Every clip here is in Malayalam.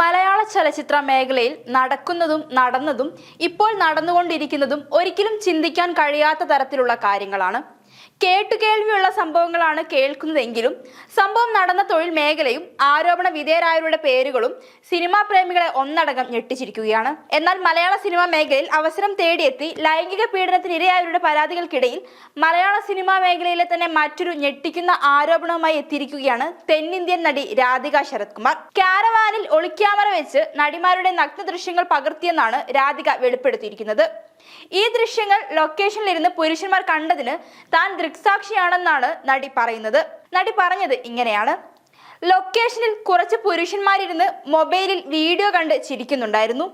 മലയാള ചലച്ചിത്ര മേഖലയിൽ നടക്കുന്നതും നടന്നതും ഇപ്പോൾ നടന്നുകൊണ്ടിരിക്കുന്നതും ഒരിക്കലും ചിന്തിക്കാൻ കഴിയാത്ത തരത്തിലുള്ള കാര്യങ്ങളാണ്. കേട്ടുകേൾവിയുള്ള സംഭവങ്ങളാണ് കേൾക്കുന്നതെങ്കിലും സംഭവം നടന്ന തൊഴിൽ മേഖലയും ആരോപണ വിധേയരായവരുടെ പേരുകളും സിനിമാ പ്രേമികളെ ഒന്നടങ്കം ഞെട്ടിച്ചിരിക്കുകയാണ്. എന്നാൽ മലയാള സിനിമാ മേഖലയിൽ അവസരം തേടിയെത്തി ലൈംഗിക പീഡനത്തിനിരയായവരുടെ പരാതികൾക്കിടയിൽ മലയാള സിനിമാ മേഖലയിലെ തന്നെ മറ്റൊരു ഞെട്ടിക്കുന്ന ആരോപണവുമായി എത്തിയിരിക്കുകയാണ് തെന്നിന്ത്യൻ നടി രാധിക ശരത് കുമാർ കാരവാനിൽ ഒളിക്യാമറ വെച്ച് നടിമാരുടെ നഗ്ന ദൃശ്യങ്ങൾ പകർത്തിയെന്നാണ് രാധിക വെളിപ്പെടുത്തിയിരിക്കുന്നത്. ഈ ദൃശ്യങ്ങൾ ലൊക്കേഷനിലിരുന്ന് പുരുഷന്മാർ കണ്ടതിന് താൻ ദൃക്സാക്ഷിയാണെന്നാണ് നടി പറയുന്നത്. നടി പറഞ്ഞത് ഇങ്ങനെയാണ്. ലൊക്കേഷനിൽ കുറച്ച് പുരുഷന്മാരിരുന്ന് മൊബൈലിൽ വീഡിയോ കണ്ട് ചിരിക്കുന്നുണ്ടായിരുന്നു.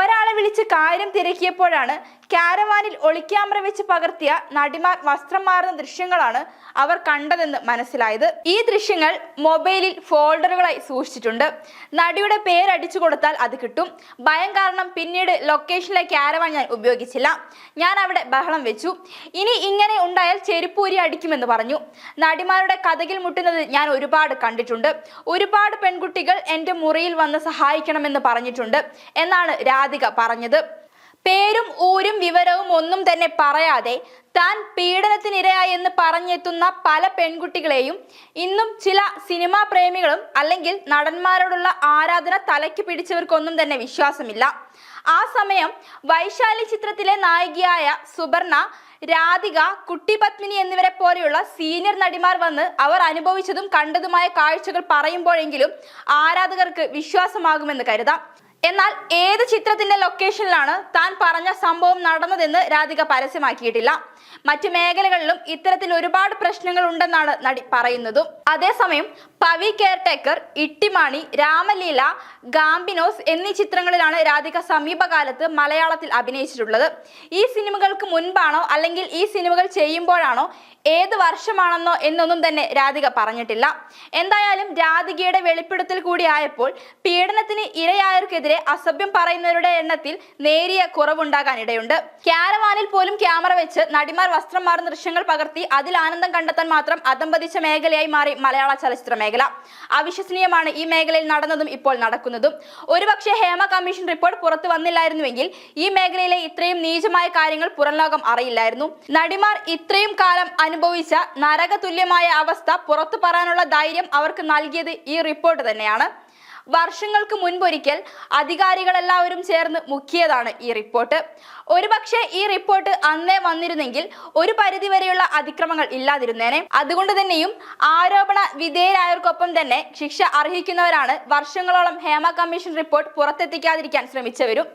ഒരാളെ വിളിച്ച് കാര്യം തിരക്കിയപ്പോഴാണ് കാരവാനിൽ ഒളിക്യാമറ വെച്ച് പകർത്തിയ നടിമാർ വസ്ത്രം മാറുന്ന ദൃശ്യങ്ങളാണ് അവർ കണ്ടതെന്ന് മനസ്സിലായത്. ഈ ദൃശ്യങ്ങൾ മൊബൈലിൽ ഫോൾഡറുകളായി സൂക്ഷിച്ചിട്ടുണ്ട്. നടിയുടെ പേരടിച്ചു കൊടുത്താൽ അത് കിട്ടും. ഭയം കാരണം പിന്നീട് ലൊക്കേഷനിലെ കാരവാൻ ഞാൻ ഉപയോഗിച്ചില്ല. ഞാൻ അവിടെ ബഹളം വെച്ചു. ഇനി ഇങ്ങനെ ഉണ്ടായാൽ ചെരുപ്പൂരി അടിക്കുമെന്ന് പറഞ്ഞു. നടിമാരുടെ കഥകിൽ മുട്ടുന്നത് ഞാൻ ഒരുപാട് കണ്ടിട്ടുണ്ട്. ഒരുപാട് പെൺകുട്ടികൾ എന്റെ മുറിയിൽ വന്ന് സഹായിക്കണമെന്ന് പറഞ്ഞിട്ടുണ്ട് എന്നാണ് രാധിക പറഞ്ഞത്. പേരും ഊരും വിവരവും ഒന്നും തന്നെ പറയാതെ താൻ പീഡനത്തിനിരയായി എന്ന് പറഞ്ഞെത്തുന്ന പല പെൺകുട്ടികളെയും ഇന്നും ചില സിനിമാ പ്രേമികളും അല്ലെങ്കിൽ നടന്മാരോടുള്ള ആരാധന തലയ്ക്ക് പിടിച്ചവർക്കൊന്നും തന്നെ വിശ്വാസമില്ല. ആ സമയം വൈശാലി ചിത്രത്തിലെ നായികയായ സുബർണ രാധിക കുട്ടി പത്മിനി എന്നിവരെ പോലെയുള്ള സീനിയർ നടിമാർ വന്ന് അവർ അനുഭവിച്ചതും കണ്ടതുമായ കാഴ്ചകൾ പറയുമ്പോഴെങ്കിലും ആരാധകർക്ക് വിശ്വാസമാകുമെന്ന് കരുതാം. എന്നാൽ ഏത് ചിത്രത്തിന്റെ ലൊക്കേഷനിലാണ് താൻ പറഞ്ഞ സംഭവം നടന്നതെന്ന് രാധിക പരസ്യമാക്കിയിട്ടില്ല. മറ്റു മേഖലകളിലും ഇത്തരത്തിൽ ഒരുപാട് പ്രശ്നങ്ങൾ ഉണ്ടെന്നാണ് നടി പറയുന്നതും. അതേസമയം പവി കെയർടേക്കർ ഇട്ടിമാണി രാമലീല ഗാംബിനോസ് എന്നീ ചിത്രങ്ങളിലാണ് രാധിക സമീപകാലത്ത് മലയാളത്തിൽ അഭിനയിച്ചിട്ടുള്ളത്. ഈ സിനിമകൾക്ക് മുൻപാണോ അല്ലെങ്കിൽ ഈ സിനിമകൾ ചെയ്യുമ്പോഴാണോ ഏത് വർഷമാണെന്നോ എന്നൊന്നും തന്നെ രാധിക പറഞ്ഞിട്ടില്ല. എന്തായാലും രാധികയുടെ വെളിപ്പെടുത്തൽ കൂടി ആയപ്പോൾ പീഡനത്തിന് ഇരയായവർക്കെതിരെ അസഭ്യം പറയുന്നവരുടെ എണ്ണത്തിൽ നേരിയ കുറവുണ്ടാകാൻ ഇടയുണ്ട് ക്യാരവാനിൽ പോലും ക്യാമറ വെച്ച് നടിമാർ വസ്ത്രം മാറുന്ന ദൃശ്യങ്ങൾ പകർത്തി അതിൽ ആനന്ദം കണ്ടെത്താൻ മാത്രം അതമ്പതിച്ച മേഖലയായി മാറി മലയാള ചലച്ചിത്ര മേഖല. അവിശ്വസനീയമാണ് ഈ മേഖലയിൽ നടന്നതും ഇപ്പോൾ നടക്കുന്നതും. ഒരുപക്ഷെ ഹേമ കമ്മീഷൻ റിപ്പോർട്ട് പുറത്തു വന്നില്ലായിരുന്നുവെങ്കിൽ ഈ മേഖലയിലെ ഇത്രയും നീചമായ കാര്യങ്ങൾ പുറംലോകം അറിയില്ലായിരുന്നു. നടിമാർ ഇത്രയും കാലം അനുഭവിച്ച നരകതുല്യമായ അവസ്ഥ പുറത്തു പറയാനുള്ള ധൈര്യം അവർക്ക് നൽകിയത് ഈ റിപ്പോർട്ട് തന്നെയാണ്. വർഷങ്ങൾക്ക് മുൻപൊരിക്കൽ അധികാരികളെല്ലാവരും ചേർന്ന് മുക്കിയതാണ് ഈ റിപ്പോർട്ട്. ഒരുപക്ഷെ ഈ റിപ്പോർട്ട് അന്നേ വന്നിരുന്നെങ്കിൽ ഒരു പരിധിവരെയുള്ള അതിക്രമങ്ങൾ ഇല്ലാതിരുന്നേനെ. അതുകൊണ്ട് തന്നെയും ആരോപണ വിധേയരായവർക്കൊപ്പം തന്നെ ശിക്ഷ അർഹിക്കുന്നവരാണ് വർഷങ്ങളോളം ഹേമ കമ്മീഷൻ റിപ്പോർട്ട് പുറത്തെത്തിക്കാതിരിക്കാൻ ശ്രമിച്ചവരും.